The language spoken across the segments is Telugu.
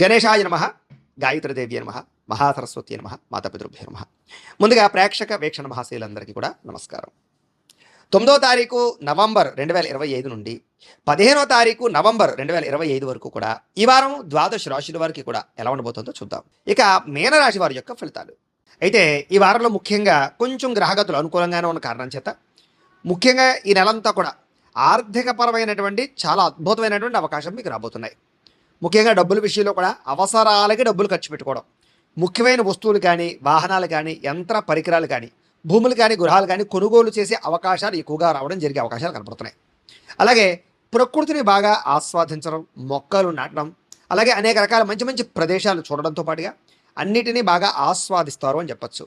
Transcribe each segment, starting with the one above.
గణేశాయ నమ గాయత్రిదేవి నమ మహాసరస్వతి నమ మాతాపితృభ్య నమ. ముందుగా ప్రేక్షక వీక్షణ మహాశీలందరికీ కూడా నమస్కారం. తొమ్మిదో తారీఖు నవంబర్ రెండు వేల ఇరవై ఐదు నుండి పదిహేనో తారీఖు నవంబర్ రెండు వేల ఇరవై ఐదు వరకు కూడా ఈ వారం ద్వాదశ రాశుల వారికి కూడా ఎలా ఉండబోతుందో చూద్దాం. ఇక మీనరాశి వారి యొక్క ఫలితాలు. అయితే ఈ వారంలో ముఖ్యంగా కొంచెం గ్రహగతులు అనుకూలంగానే ఉన్న కారణం చేత ముఖ్యంగా ఈ నెలంతా కూడా ఆర్థికపరమైనటువంటి చాలా అద్భుతమైనటువంటి అవకాశం మీకు రాబోతున్నాయి. ముఖ్యంగా డబ్బుల విషయంలో కూడా అవసరాలకి డబ్బులు ఖర్చు పెట్టుకోవడం. ముఖ్యమైన వస్తువులు కానీ వాహనాలు కానీ యంత్ర పరికరాలు కానీ భూములు కానీ గృహాలు కానీ కొనుగోలు చేసే అవకాశాలు ఎక్కువగా రావడం జరిగే అవకాశాలు కనపడుతున్నాయి. అలాగే ప్రకృతిని బాగా ఆస్వాదించడం మొక్కలు నాటడం అలాగే అనేక రకాల మంచి మంచి ప్రదేశాలు చూడడంతో పాటుగా అన్నిటినీ బాగా ఆస్వాదిస్తారు అని చెప్పచ్చు.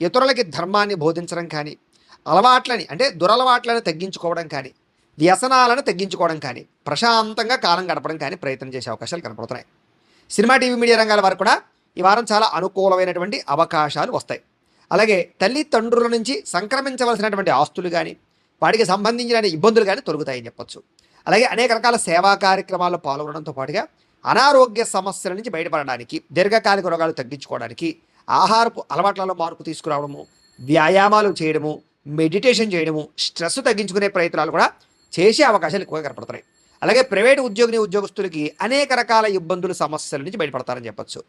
ఇతరులకి ధర్మాన్ని బోధించడం కానీ అలవాట్లని అంటే దురలవాట్లను తగ్గించుకోవడం కానీ వ్యసనాలను తగ్గించుకోవడం కానీ ప్రశాంతంగా కాలం గడపడం కానీ ప్రయత్నం చేసే అవకాశాలు కనపడుతున్నాయి. సినిమా టీవీ మీడియా రంగాల వారు కూడా ఈ వారం చాలా అనుకూలమైనటువంటి అవకాశాలు వస్తాయి. అలాగే తల్లిదండ్రుల నుంచి సంక్రమించవలసినటువంటి ఆస్తులు కానీ వాటికి సంబంధించిన ఇబ్బందులు కానీ తొలుగుతాయని చెప్పొచ్చు. అలాగే అనేక రకాల సేవా కార్యక్రమాల్లో పాల్గొనడంతో పాటుగా అనారోగ్య సమస్యల నుంచి బయటపడడానికి దీర్ఘకాలిక రోగాలు తగ్గించుకోవడానికి ఆహారపు అలవాట్లలో మార్పు తీసుకురావడము వ్యాయామాలు చేయడము మెడిటేషన్ చేయడము స్ట్రెస్ తగ్గించుకునే ప్రయత్నాలు కూడా చేసే అవకాశాలు ఎక్కువగా కనపడుతున్నాయి. అలాగే ప్రైవేటు ఉద్యోగిని ఉద్యోగస్తులకి అనేక రకాల ఇబ్బందులు సమస్యల నుంచి బయటపడతారని చెప్పచ్చు.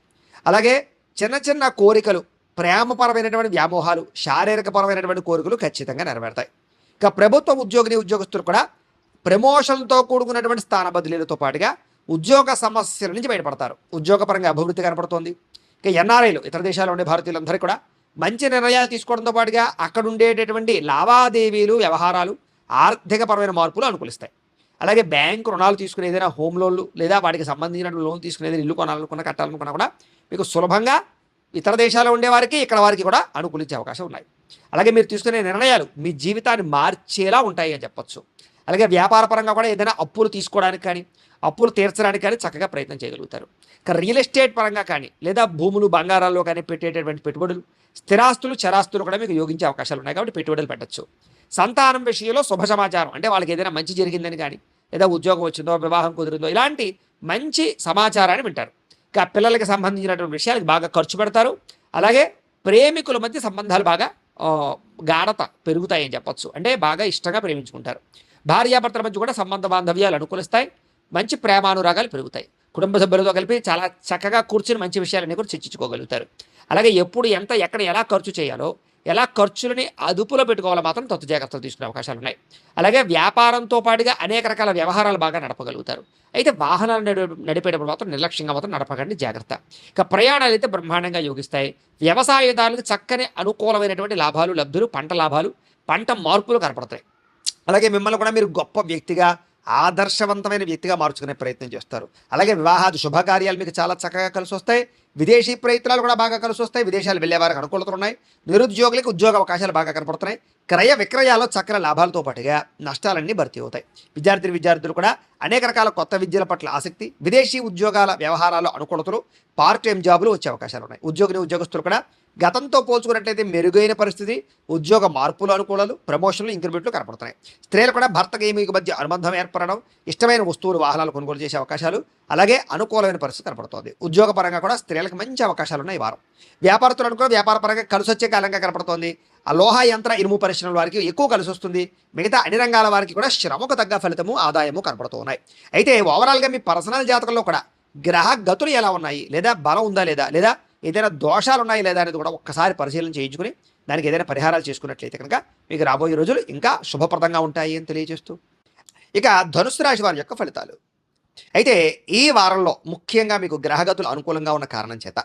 అలాగే చిన్న చిన్న కోరికలు ప్రేమపరమైనటువంటి వ్యామోహాలు శారీరకపరమైనటువంటి కోరికలు ఖచ్చితంగా నెరవేరుతాయి. ఇక ప్రభుత్వ ఉద్యోగిని ఉద్యోగస్తులు కూడా ప్రమోషన్తో కూడుకున్నటువంటి స్థాన బదిలీలతో పాటుగా ఉద్యోగ సమస్యల నుంచి బయటపడతారు. ఉద్యోగపరంగా అభివృద్ధి కనపడుతోంది. ఇక ఎన్ఆర్ఐలు ఇతర దేశాల్లో ఉండే భారతీయులందరూ కూడా మంచి నిర్ణయాలు తీసుకోవడంతో పాటుగా అక్కడ ఉండేటటువంటి లావాదేవీలు వ్యవహారాలు ఆర్థికపరమైన మార్పులు అనుకూలిస్తాయి. అలాగే బ్యాంకు రుణాలు తీసుకునే ఏదైనా హోమ్ లోన్లు లేదా వాటికి సంబంధించిన లోన్ తీసుకునేది ఇల్లు కొనాలనుకున్న కట్టాలనుకున్నా కూడా మీకు సులభంగా ఇతర దేశాల్లో ఉండేవారికి ఇక్కడ వారికి కూడా అనుకూలించే అవకాశం ఉన్నాయి. అలాగే మీరు తీసుకునే నిర్ణయాలు మీ జీవితాన్ని మార్చేలా ఉంటాయి అని చెప్పొచ్చు. అలాగే వ్యాపార పరంగా కూడా ఏదైనా అప్పులు తీసుకోవడానికి కానీ అప్పులు తీర్చడానికి కానీ చక్కగా ప్రయత్నం చేయగలుగుతారు. రియల్ ఎస్టేట్ పరంగా కానీ లేదా భూములు బంగారాల్లో కానీ పెట్టేటటువంటి పెట్టుబడులు స్థిరాస్తులు చరాస్తులు కూడా మీకు యోగించే అవకాశాలు ఉన్నాయి కాబట్టి పెట్టుబడులు పెట్టచ్చు. సంతానం విషయంలో శుభ సమాచారం అంటే వాళ్ళకి ఏదైనా మంచి జరిగిందని కానీ లేదా ఉద్యోగం వచ్చిందో వివాహం కుదిరిందో ఇలాంటి మంచి సమాచారాన్ని వింటారు. ఇంకా పిల్లలకి సంబంధించినటువంటి విషయాలకి బాగా ఖర్చు పెడతారు. అలాగే ప్రేమికుల మధ్య సంబంధాలు బాగా గాఢత పెరుగుతాయని చెప్పొచ్చు. అంటే బాగా ఇష్టంగా ప్రేమించుకుంటారు. భార్యాభర్తల మధ్య కూడా సంబంధ బాంధవ్యాలు అనుకూలిస్తాయి. మంచి ప్రేమానురాగాలు పెరుగుతాయి. కుటుంబ సభ్యులతో కలిపి చాలా చక్కగా కూర్చుని మంచి విషయాలన్నీ కూడా చర్చించుకోగలుగుతారు. అలాగే ఎప్పుడు ఎంత ఎక్కడ ఎలా ఖర్చు చేయాలో ఎలా ఖర్చులని అదుపులో పెట్టుకోవాలో మాత్రం తత్తు జాగ్రత్తలు తీసుకునే అవకాశాలు ఉన్నాయి. అలాగే వ్యాపారంతో పాటుగా అనేక రకాల వ్యవహారాలు బాగా నడపగలుగుతారు. అయితే వాహనాలు నడిపేటప్పుడు మాత్రం నిర్లక్ష్యంగా మాత్రం నడపకండి జాగ్రత్త. ఇక ప్రయాణాలు అయితే బ్రహ్మాండంగా యోగిస్తాయి. వ్యవసాయదారులకు చక్కని అనుకూలమైనటువంటి లాభాలు లబ్ధులు పంట లాభాలు పంట మార్పులు కనపడతాయి. అలాగే మిమ్మల్ని కూడా మీరు గొప్ప వ్యక్తిగా ఆదర్శవంతమైన వ్యక్తిగా మార్చుకునే ప్రయత్నం చేస్తారు. అలాగే వివాహాది శుభకార్యాలు మీకు చాలా చక్కగా కలిసి వస్తాయి విదేశీ ప్రయత్నాలు కూడా బాగా కలిసి వస్తాయి. విదేశాలు వెళ్ళే వారికి అనుకూలతలు ఉన్నాయి. నిరుద్యోగులకు ఉద్యోగ అవకాశాలు బాగా కనపడుతున్నాయి. క్రయ విక్రయాల్లో చక్కని లాభాలతో పాటుగా నష్టాలన్నీ భర్తీ అవుతాయి. విద్యార్థులు విద్యార్థులు కూడా అనేక రకాల కొత్త విద్యల పట్ల ఆసక్తి విదేశీ ఉద్యోగాల వ్యవహారాల్లో అనుకూలతలు పార్ట్ టైం జాబులు వచ్చే అవకాశాలు ఉన్నాయి. ఉద్యోగిని ఉద్యోగస్తులు కూడా గతంతో పోల్చుకున్నట్లయితే మెరుగైన పరిస్థితి ఉద్యోగ మార్పులు అనుకూలాలు ప్రమోషన్లు ఇంక్రిమెంట్లు కనపడుతున్నాయి. స్త్రీలు కూడా భర్తకి మీకు మధ్య అనుబంధం ఏర్పడడం ఇష్టమైన వస్తువులు వాహనాలు కొనుగోలు చేసే అవకాశాలు అలాగే అనుకూలమైన పరిస్థితి కనపడుతోంది. ఉద్యోగ పరంగా కూడా స్త్రీలకు మంచి అవకాశాలు ఉన్నాయి వారం. వ్యాపారస్తులను కూడా వ్యాపార పరంగా కలిసి వచ్చే కాలంగా కనపడుతోంది. ఆ లోహ యంత్ర ఇనుము పరిశ్రమల వారికి ఎక్కువ కలిసి వస్తుంది. మిగతా అన్ని రంగాల వారికి కూడా శ్రమకు తగ్గ ఫలితము ఆదాయము కనపడుతున్నాయి. అయితే ఓవరాల్గా మీ పర్సనల్ జాతకంలో కూడా గ్రహ గతులు ఎలా ఉన్నాయి? లేదా బలం ఉందా లేదా? లేదా ఏదైనా దోషాలు ఉన్నాయి లేదా అనేది కూడా ఒక్కసారి పరిశీలన చేయించుకుని దానికి ఏదైనా పరిహారాలు చేసుకున్నట్లయితే కనుక మీకు రాబోయే రోజులు ఇంకా శుభప్రదంగా ఉంటాయి అని తెలియజేస్తూ. ఇక ధనుసు రాశి వారి యొక్క ఫలితాలు. అయితే ఈ వారంలో ముఖ్యంగా మీకు గ్రహగతులు అనుకూలంగా ఉన్న కారణం చేత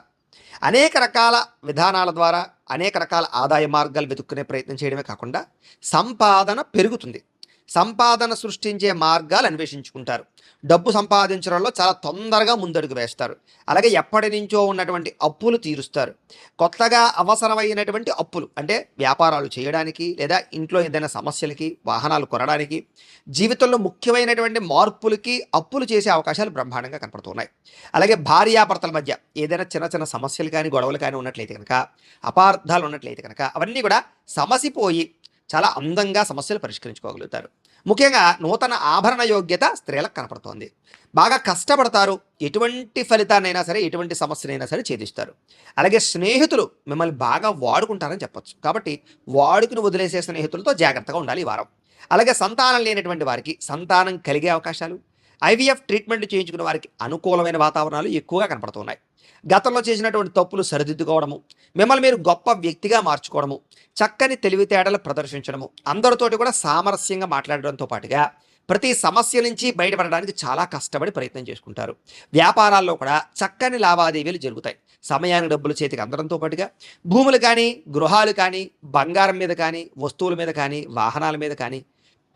అనేక రకాల విధానాల ద్వారా అనేక రకాల ఆదాయ మార్గాలు వెతుక్కునే ప్రయత్నం చేయడమే కాకుండా సంపాదన పెరుగుతుంది. సంపాదన సృష్టించే మార్గాలు అన్వేషించుకుంటారు. డబ్బు సంపాదించడంలో చాలా తొందరగా ముందడుగు వేస్తారు. అలాగే ఎప్పటి నుంచో ఉన్నటువంటి అప్పులు తీరుస్తారు. కొత్తగా అవసరమైనటువంటి అప్పులు అంటే వ్యాపారాలు చేయడానికి లేదా ఇంట్లో ఏదైనా సమస్యలకి వాహనాలు కొనడానికి జీవితంలో ముఖ్యమైనటువంటి మార్పులకి అప్పులు చేసే అవకాశాలు బ్రహ్మాండంగా కనపడుతున్నాయి. అలాగే భార్యాభర్తల మధ్య ఏదైనా చిన్న చిన్న సమస్యలు కానీ గొడవలు కానీ ఉన్నట్లయితే కనుక అపార్థాలు ఉన్నట్లయితే కనుక అవన్నీ కూడా సమసిపోయి చాలా అందంగా సమస్యలు పరిష్కరించుకోగలుగుతారు. ముఖ్యంగా నూతన ఆభరణ యోగ్యత స్త్రీలకు కనపడుతోంది. బాగా కష్టపడతారు. ఎటువంటి ఫలితాన్నైనా సరే ఎటువంటి సమస్యనైనా సరే ఛేదిస్తారు. అలాగే స్నేహితులు మిమ్మల్ని బాగా వాడుకుంటారని చెప్పొచ్చు. కాబట్టి వాడుకుని వదిలేసే స్నేహితులతో జాగ్రత్తగా ఉండాలి ఈ వారం. అలాగే సంతానం లేనటువంటి వారికి సంతానం కలిగే అవకాశాలు ఐవీఎఫ్ ట్రీట్మెంట్ చేయించుకున్న వారికి అనుకూలమైన వాతావరణాలు ఎక్కువగా కనపడుతున్నాయి. గతంలో చేసినటువంటి తప్పులు సరిదిద్దుకోవడము మిమ్మల్ని మీరు గొప్ప వ్యక్తిగా మార్చుకోవడము చక్కని తెలివితేటలు ప్రదర్శించడము అందరితోటి కూడా సామరస్యంగా మాట్లాడడంతో పాటుగా ప్రతి సమస్య నుంచి బయటపడడానికి చాలా కష్టపడి ప్రయత్నం చేసుకుంటారు. వ్యాపారాల్లో కూడా చక్కని లావాదేవీలు జరుగుతాయి. సమయానికి డబ్బులు చేతికి అందడంతో పాటుగా భూములు కానీ గృహాలు కానీ బంగారం మీద కానీ వస్తువుల మీద కానీ వాహనాల మీద కానీ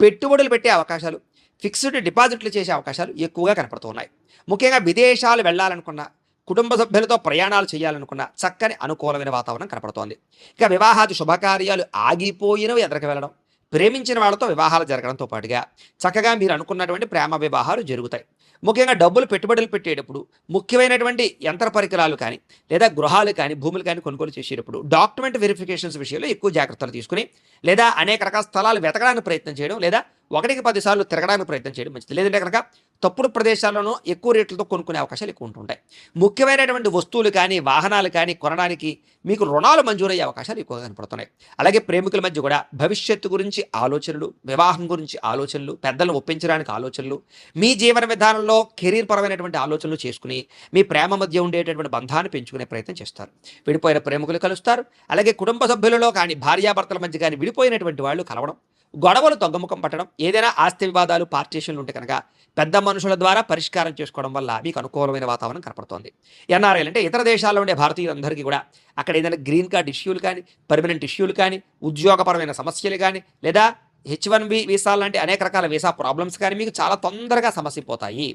పెట్టుబడులు పెట్టే అవకాశాలు ఫిక్స్డ్ డిపాజిట్లు చేసే అవకాశాలు ఎక్కువగా కనపడుతున్నాయి. ముఖ్యంగా విదేశాలు వెళ్ళాలనుకున్న కుటుంబ సభ్యులతో ప్రయాణాలు చేయాలనుకున్న చక్కని అనుకూలమైన వాతావరణం కనపడుతోంది. ఇక వివాహాది శుభకార్యాలు ఆగిపోయినవి ఎదరికి వెళ్ళడం ప్రేమించిన వాళ్ళతో వివాహాలు జరగడంతో పాటుగా చక్కగా మీరు అనుకున్నటువంటి ప్రేమ వివాహాలు జరుగుతాయి. ముఖ్యంగా డబ్బులు పెట్టుబడులు పెట్టేటప్పుడు ముఖ్యమైనటువంటి యంత్ర పరికరాలు కానీ లేదా గృహాలు కానీ భూములు కానీ కొనుగోలు చేసేటప్పుడు డాక్యుమెంట్ వెరిఫికేషన్స్ విషయంలో ఎక్కువ జాగ్రత్తలు తీసుకుని లేదా అనేక రకాల స్థలాలు వెతకడానికి ప్రయత్నం చేయడం లేదా ఒకటికి పదిసార్లు తిరగడానికి ప్రయత్నం చేయడం మంచిది. లేదంటే కనుక తప్పుడు ప్రదేశాల్లోనూ ఎక్కువ రేట్లతో కొనుక్కునే అవకాశాలు ఎక్కువ ఉంటుంటాయి. ముఖ్యమైనటువంటి వస్తువులు కానీ వాహనాలు కానీ కొనడానికి మీకు రుణాలు మంజూరయ్యే అవకాశాలు ఎక్కువగా కనపడుతున్నాయి. అలాగే ప్రేమికుల మధ్య కూడా భవిష్యత్తు గురించి ఆలోచనలు వివాహం గురించి ఆలోచనలు పెద్దలను ఒప్పించడానికి ఆలోచనలు మీ జీవన విధానంలో కెరీర్ పరమైనటువంటి ఆలోచనలు చేసుకుని మీ ప్రేమ మధ్య ఉండేటటువంటి బంధాన్ని పెంచుకునే ప్రయత్నం చేస్తారు. విడిపోయిన ప్రేమికులు కలుస్తారు. అలాగే కుటుంబ సభ్యులలో కానీ భార్యాభర్తల మధ్య కానీ విడిపోయినటువంటి వాళ్ళు కలవడం గొడవలు తగ్గుముఖం పట్టడం ఏదైనా ఆస్తి వివాదాలు పార్టీషన్లు ఉంటే కనుక పెద్ద మనుషుల ద్వారా పరిష్కారం చేసుకోవడం వల్ల మీకు అనుకూలమైన వాతావరణం కనపడుతోంది. ఎన్ఆర్ఐలు అంటే ఇతర దేశాల్లో ఉండే భారతీయులందరికీ కూడా అక్కడ ఏదైనా గ్రీన్ కార్డ్ ఇష్యూలు కానీ పర్మనెంట్ ఇష్యూలు కానీ ఉద్యోగపరమైన సమస్యలు కానీ లేదా హెచ్ వన్ బి వీసాలు లాంటి అనేక రకాల వీసా ప్రాబ్లమ్స్ కానీ మీకు చాలా తొందరగా సమసిపోతాయి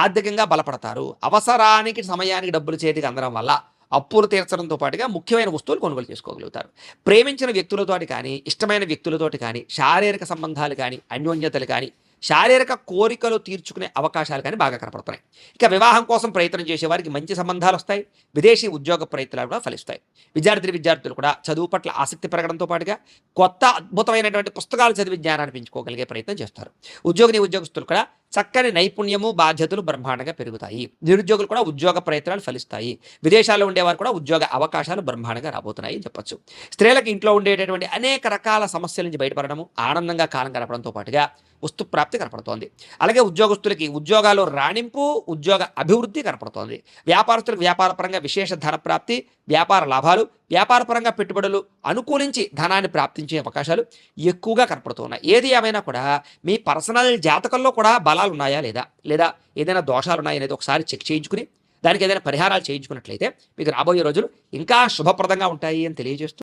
ఆర్థికంగా బలపడతారు. అవసరానికి సమయానికి డబ్బులు చేతికి అందడం వల్ల అప్పులు తీర్చడంతో పాటుగా ముఖ్యమైన వస్తువులు కొనుగోలు చేసుకోగలుగుతారు. ప్రేమించిన వ్యక్తులతోటి కానీ ఇష్టమైన వ్యక్తులతోటి కానీ శారీరక సంబంధాలు కానీ అన్యోన్యతలు కానీ శారీరక కోరికలు తీర్చుకునే అవకాశాలు కానీ బాగా కనపడుతున్నాయి. ఇక వివాహం కోసం ప్రయత్నం చేసే వారికి మంచి సంబంధాలు వస్తాయి. విదేశీ ఉద్యోగ ప్రయత్నాలు కూడా ఫలిస్తాయి. విద్యార్థి విద్యార్థులు కూడా చదువు పట్ల ఆసక్తి పెరగడంతో పాటుగా కొత్త అద్భుతమైనటువంటి పుస్తకాలు చదివి జ్ఞానాన్ని పెంచుకోగలిగే ప్రయత్నం చేస్తారు. ఉద్యోగిని ఉద్యోగస్తులు కూడా చక్కని నైపుణ్యము బాధ్యతలు బ్రహ్మాండంగా పెరుగుతాయి. నిరుద్యోగులు కూడా ఉద్యోగ ప్రయత్నాలు ఫలిస్తాయి. విదేశాల్లో ఉండేవారు కూడా ఉద్యోగ అవకాశాలు బ్రహ్మాండంగా రాబోతున్నాయి చెప్పొచ్చు. స్త్రీలకు ఇంట్లో ఉండేటటువంటి అనేక రకాల సమస్యల నుంచి బయటపడడము ఆనందంగా కాలం గడపడంతో పాటుగా వస్తు ప్రాప్తి కనపడుతోంది. అలాగే ఉద్యోగస్తులకి ఉద్యోగాలు రాణింపు ఉద్యోగ అభివృద్ధి కనపడుతోంది. వ్యాపారస్తులకు వ్యాపారపరంగా విశేష ధన ప్రాప్తి వ్యాపార లాభాలు వ్యాపారపరంగా పెట్టుబడులు అనుకూలించి ధనాన్ని ప్రాప్తించే అవకాశాలు ఎక్కువగా కనపడుతున్నాయి. ఏది ఏమైనా కూడా మీ పర్సనల్ జాతకంలో కూడా బలాలు ఉన్నాయా లేదా? లేదా ఏదైనా దోషాలు ఉన్నాయా అనేది ఒకసారి చెక్ చేయించుకుని దానికి ఏదైనా పరిహారాలు చేయించుకున్నట్లయితే మీకు రాబోయే రోజులు ఇంకా శుభప్రదంగా ఉంటాయి అని తెలియజేస్తూ